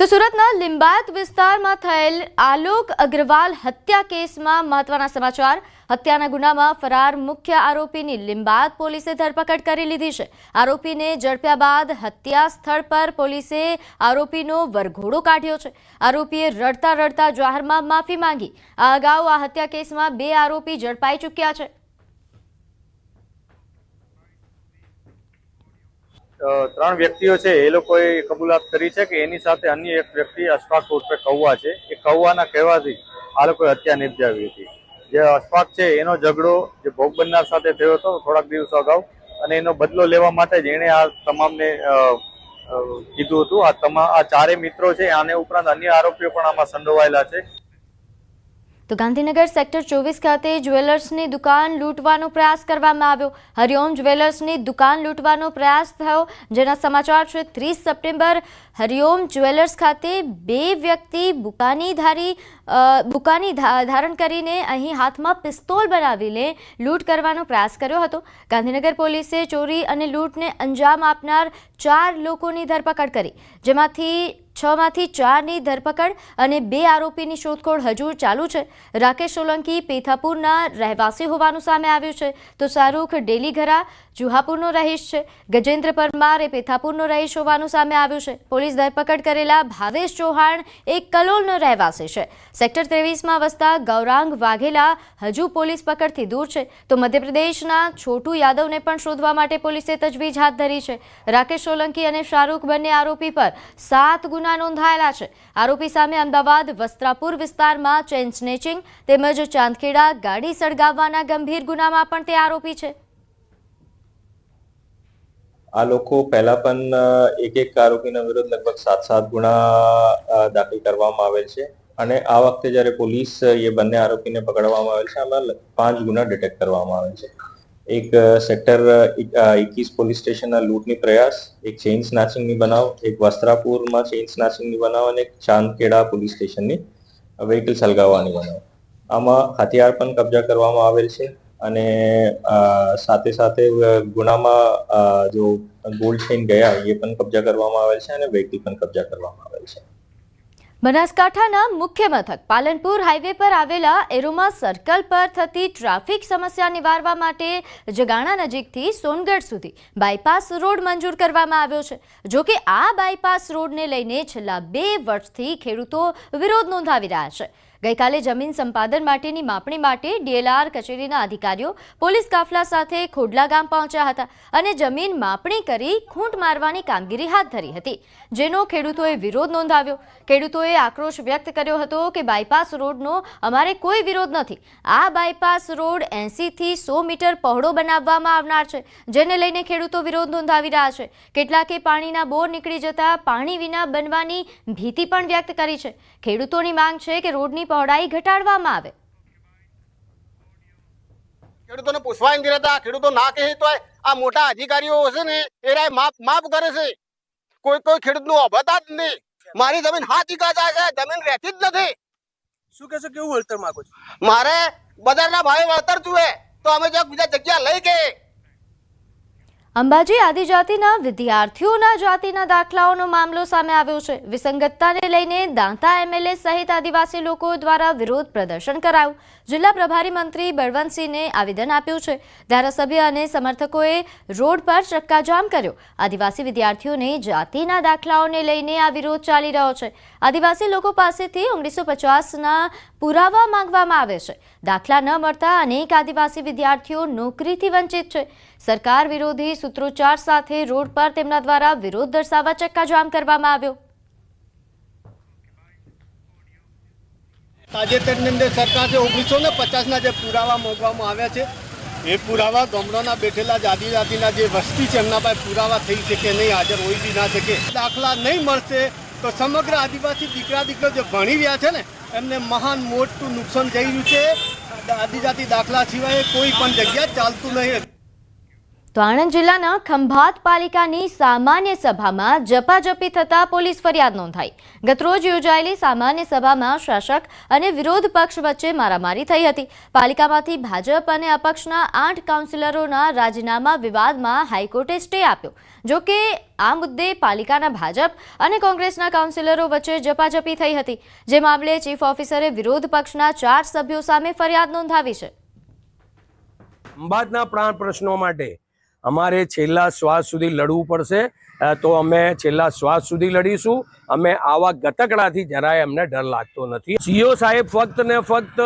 તો સુરતના લિંબાયત વિસ્તારમાં થયેલ આલોક અગ્રવાલ હત્યા કેસમાં મહત્વના સમાચાર. હત્યાના ગુનામાં ફરાર મુખ્ય આરોપીની લિંબાયત પોલીસે ધરપકડ કરી લીધી છે. આરોપીને ઝડપ્યા બાદ હત્યા સ્થળ પર પોલીસે આરોપીનો વરઘોડો કાઢ્યો છે. આરોપીએ રડતા રડતા જાહેરમાં માફી માંગી. આ અગાઉ આ હત્યા કેસમાં બે આરોપી ઝડપાઈ ચૂક્યા છે. ત્રણ વ્યક્તિઓ છે, એ લોકોએ કબૂલાત કરી છે કે એની સાથે અન્ય એક વ્યક્તિ અશફાક ઉર્ફે કૌવા છે. એ કૌવાના કહેવાથી આ લોકોએ હત્યા નિપજાવી હતી. જે અશફાક છે, એનો ઝઘડો જે ભોગ બનનાર સાથે થયો હતો થોડાક દિવસો અગાઉ અને એનો બદલો લેવા માટે જ એણે આ તમામને કીધું હતું. આ તમામ આ ચારે મિત્રો છે, આને ઉપરાંત અન્ય આરોપીઓ પણ આમાં સંડોવાયેલા છે. તો ગાંધીનગર સેક્ટર ચોવીસ ખાતે જ્વેલર્સની દુકાન લૂંટવાનો પ્રયાસ કરવામાં આવ્યો. હરિઓમ જ્વેલર્સની દુકાન લૂંટવાનો પ્રયાસ થયો. જેના સમાચાર છે, ત્રીસ સપ્ટેમ્બર હરિઓમ જ્વેલર્સ ખાતે બે વ્યક્તિ બુકાની ધારી બુકાની ધારણ કરીને અહીં હાથમાં પિસ્તોલ બનાવીને લૂંટ કરવાનો પ્રયાસ કર્યો હતો. ગાંધીનગર પોલીસે ચોરી અને લૂંટને અંજામ આપનાર ચાર લોકોની ધરપકડ કરી. જેમાંથી છમાંથી ચારની ધરપકડ અને બે આરોપીની શોધખોળ હજુ ચાલુ છે. રાકેશ સોલંકી પેથાપુરના રહેવાસી હોવાનું સામે આવ્યું છે. તો શાહરૂખ ડેલીઘરા જુહાપુરનો રહીશ છે. ગજેન્દ્ર પરમાર એ પેથાપુરનો રહીશ હોવાનું સામે આવ્યું છે. પોલીસ ધરપકડ કરેલા ભાવેશ ચૌહાણ એક કલોલનો રહેવાસી છે. સેક્ટર ત્રેવીસમાં વસતા ગૌરાંગ વાઘેલા હજુ પોલીસ પકડથી દૂર છે. તો મધ્યપ્રદેશના છોટુ યાદવને પણ શોધવા માટે પોલીસે તજવીજ હાથ ધરી છે. રાકેશ સોલંકી અને શાહરૂખ બંને આરોપી પર સાત ગુના નોંધાયેલા છે. આરોપી સામે અમદાવાદ, વસ્ત્રાપુર વિસ્તારમાં ચેન સ્નેચિંગ તેમજ ચાંદખેડા ગાડી સળગાવવાના ગંભીર ગુનામાં પણ તે આરોપી છે. આ લોકો પહેલા પણ એક એક આરોપીના વિરુદ્ધ લગભગ સાત સાત ગુના દાખલ કરવામાં આવેલ છે અને આ વખતે જ્યારે પોલીસ એ બંને આરોપીને પકડવામાં આવેલ છે, આમાં પાંચ ગુના ડિટેક્ટ કરવામાં આવેલ છે. એક સેક્ટર એકવીસ પોલીસ સ્ટેશનના લૂંટની પ્રયાસ, એક ચેઇન સ્નાચિંગની બનાવ, એક વસ્ત્રાપુરમાં ચેઇન સ્નાચિંગની બનાવ અને એક ચાંદકેડા પોલીસ સ્ટેશનની વેહિકલ સળગાવવાની બનાવ. આમાં હથિયાર પણ કબજા કરવામાં આવેલ છે અને સાથે સાથે ગુનામાં જો ગોલ્ડ ચેઇન ગયા, એ પણ કબજા કરવામાં આવેલ છે અને વેહિકલ પણ કબજા કરવામાં આવેલ છે. બનાસકાંઠાના મુખ્ય મથક પાલનપુર હાઈવે પર આવેલા એરોમા સર્કલ પર થતી ટ્રાફિક સમસ્યા નિવારવા માટે જગાણા નજીકથી સોનગઢ સુધી બાયપાસ રોડ મંજૂર કરવામાં આવ્યો છે. જોકે આ બાયપાસ રોડને લઈને છેલ્લા બે વર્ષથી ખેડૂતો વિરોધ નોંધાવી રહ્યા છે. ગઈકાલે જમીન સંપાદન માટેની માપણી માટે ડીએલઆર કચેરીના અધિકારીઓ પોલીસ કાફલા સાથે ખોડલા ગામ પહોંચ્યા હતા અને જમીન માપણી કરી ખૂંટ મારવાની કામગીરી હાથ ધરી હતી. જેનો ખેડૂતોએ વિરોધ નોંધાવ્યો. ખેડૂતોએ આક્રોશ વ્યક્ત કર્યો હતો કે બાયપાસ રોડનો અમારે કોઈ વિરોધ નથી. આ બાયપાસ રોડ એંસીથી સો મીટર પહોળો બનાવવામાં આવનાર છે, જેને લઈને ખેડૂતો વિરોધ નોંધાવી રહ્યા છે. કેટલાકે પાણીના બોર નીકળી જતા પાણી વિના બનવાની ભીતિ પણ વ્યક્ત કરી છે. ખેડૂતોની માંગ છે કે રોડની પહોળાઈ ઘટાડવામાં આવે. ખેડૂતોને પૂછવા નથી રહેતા ખેડૂતો ના કહે તો આ મોટા અધિકારીઓ છે ને એ રાય માપ માફ કરે છે. કોઈ કોઈ ખેડૂતનું અભતા જ નહીં મારી જમીન હાથ જાય છે જમીન રહેતી જ નથી. શું કહેશો કેવું વળતર માંગો છો? મારે બજારના ભાવે વળતર જુએ તો અમે જ્યાં બીજા જગ્યા લઈ કે અંબાજી આદિજાતિના વિદ્યાર્થીઓના જાતિના દાખલાઓનો મામલો સામે આવ્યો છે. વિસંગતતાને લઈને દાંતા એમએલએ સહિત આદિવાસી લોકો દ્વારા વિરોધ પ્રદર્શન કરાયું. જિલ્લા પ્રભારી મંત્રી બળવંતસિંહને આવેદન આપ્યું છે. ધારાસભ્ય અને સમર્થકોએ રોડ પર ચક્કાજામ કર્યો. આદિવાસી વિદ્યાર્થીઓને જાતિના દાખલાઓને લઈને આ વિરોધ ચાલી રહ્યો છે. આદિવાસી લોકો પાસેથી ઓગણીસો પચાસના પુરાવા માંગવામાં આવે છે. દાખલા ન મળતા અનેક આદિવાસી વિદ્યાર્થીઓ નોકરીથી વંચિત છે. સરકાર વિરોધી સૂત્રોચ્ચાર સાથે રોડ પર તેમના દ્વારા વિરોધ દર્શાવવા ચક્કાજામ કરવામાં આવ્યો. તાજેતરની અંદર સરકાર જે ઓગણીસો ને પચાસના જે પુરાવા માંગવામાં આવ્યા છે, એ પુરાવા ગામડાના બેઠેલા જ આદિજાતિના જે વસ્તી છે, એમના પાસે પુરાવા થઈ શકે નહીં, હાજર હોય બી ના શકે. દાખલા નહીં મળશે તો સમગ્ર આદિવાસી દીકરા દીકરા જે ભણી રહ્યા છે ને, એમને મહાન મોટું નુકસાન થઈ રહ્યું છે. આદિજાતિ દાખલા સિવાય કોઈ પણ જગ્યા ચાલતું નહીં. તો આણંદ જિલ્લાના ખંભાત પાલિકાની સામાન્ય સભામાં જપાજપી થતા પોલીસ ફરિયાદ નોંધાઈ. ગતરોજ યોજાયેલી સામાન્ય સભામાં શાસક અને વિરોધ પક્ષ વચ્ચે મારામારી થઈ હતી. પાલિકામાંથી ભાજપ અને અપક્ષના આઠ કાઉન્સિલરોના રાજીનામા વિવાદમાં હાઈકોર્ટે સ્ટે આપ્યો. જો કે આ મુદ્દે પાલિકાના ભાજપ અને કોંગ્રેસના કાઉન્સિલરો વચ્ચે જપાજપી થઈ હતી. જે મામલે ચીફ ઓફિસરે વિરોધ પક્ષના ચાર સભ્યો સામે ફરિયાદ નોંધાવી છે. અંબાદના પ્રાણ પ્રશ્નો માટે અમારે છેલ્લા શ્વાસ સુધી લડવું પડશે. તો અમે છેલ્લા શ્વાસ સુધી લડીશું. અમે આવા ગતકડાથી જરાય અમને ડર લાગતો નથી. સીઓ સાહેબ ફક્ત ને ફક્ત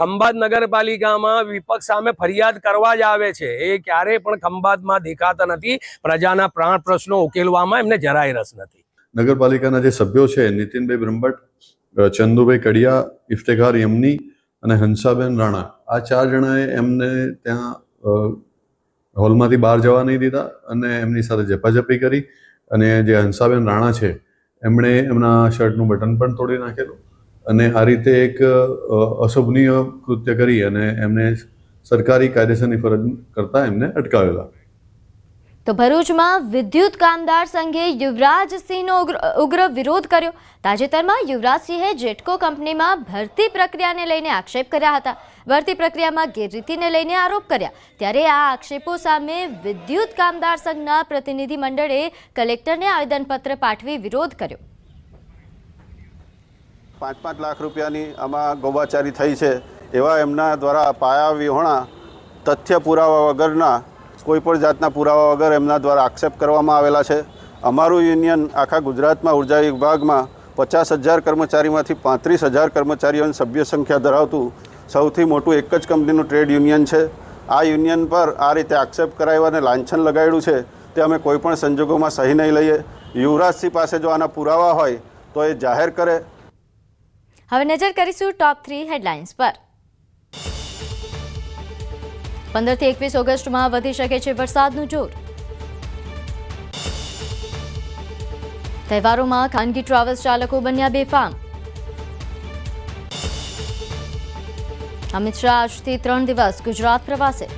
ખંભાત નગરપાલિકામાં વિપક્ષ સામે ફરિયાદ કરવા જ આવે છે. એ ક્યારેય પણ ખંભાતમાં દેખાતા નથી. પ્રજાના પ્રાણ પ્રશ્નો ઉકેલવામાં એમને જરાય રસ નથી. નગરપાલિકાના જે સભ્યો છે, નીતિનભાઈ બ્રહ્મભટ્ટ ચંદુભાઈ કડિયા, ઇફ્તેખાર યમની અને હંસાબેન રાણા, આ ચાર જણાએ એમને ત્યાં હોલમાંથી બહાર જવા નહીં દીધા અને એમની સાથે ઝપાઝપી કરી અને જે હંસાબેન રાણા છે, એમણે એમના શર્ટનું બટન પણ તોડી નાખેલું અને આ રીતે એક અશોભનીય કૃત્ય કરી અને એમને સરકારી કાયદેસરની ફરજ કરતા એમને અટકાવેલા. તો ભરૂચમાં વિદ્યુત કામદાર સંઘે યુવરાજસિંહનો ઉગ્ર વિરોધ કર્યો. તાજેતરમાં યુવરાજસિંહે જેટકો કંપનીમાં ભરતી પ્રક્રિયાને લઈને આક્ષેપ કર્યા હતા. ભરતી પ્રક્રિયામાં ગેરરીતિને લઈને આરોપ કર્યા. ત્યારે આ આક્ષેપો સામે વિદ્યુત કામદાર સંઘના પ્રતિનિધિ મંડળે કલેક્ટરને આવેદનપત્ર પાઠવી વિરોધ કર્યો. પાંચ પાંચ લાખ રૂપિયાની આમાં ગૌબાચારી થઈ છે. એવા એમના દ્વારા પાયા વિહોણા તથ્ય પુરાવા વગરના કોઈ પણ જાતના પુરાવા વગર એમના દ્વારા આક્ષેપ કરવામાં આવેલા છે. અમારું યુનિયન આખા ગુજરાતમાં ઊર્જા વિભાગમાં પચાસ હજાર કર્મચારીમાંથી પાંત્રીસ હજાર કર્મચારીઓની સભ્ય સંખ્યા ધરાવતું સૌથી મોટું એક જ કંપનીનું ટ્રેડ યુનિયન છે. આ યુનિયન પર આ રીતે આક્ષેપ કરાવ્યો અને લાંછન લગાડ્યું છે તે અમે કોઈપણ સંજોગોમાં સહી નહીં લઈએ. યુવરાજસિંહ પાસે જો આના પુરાવા હોય તો એ જાહેર કરે. હવે નજર કરીશું ટોપ થ્રી હેડલાઇન્સ પર. પંદરથી એકવીસ ઓગસ્ટમાં વધી શકે છે વરસાદનું જોર. તહેવારોમાં ખાનગી ટ્રાવેલ્સ ચાલકો બન્યા બેફામ. અમિત શાહ આજથી ત્રણ દિવસ ગુજરાત પ્રવાસે.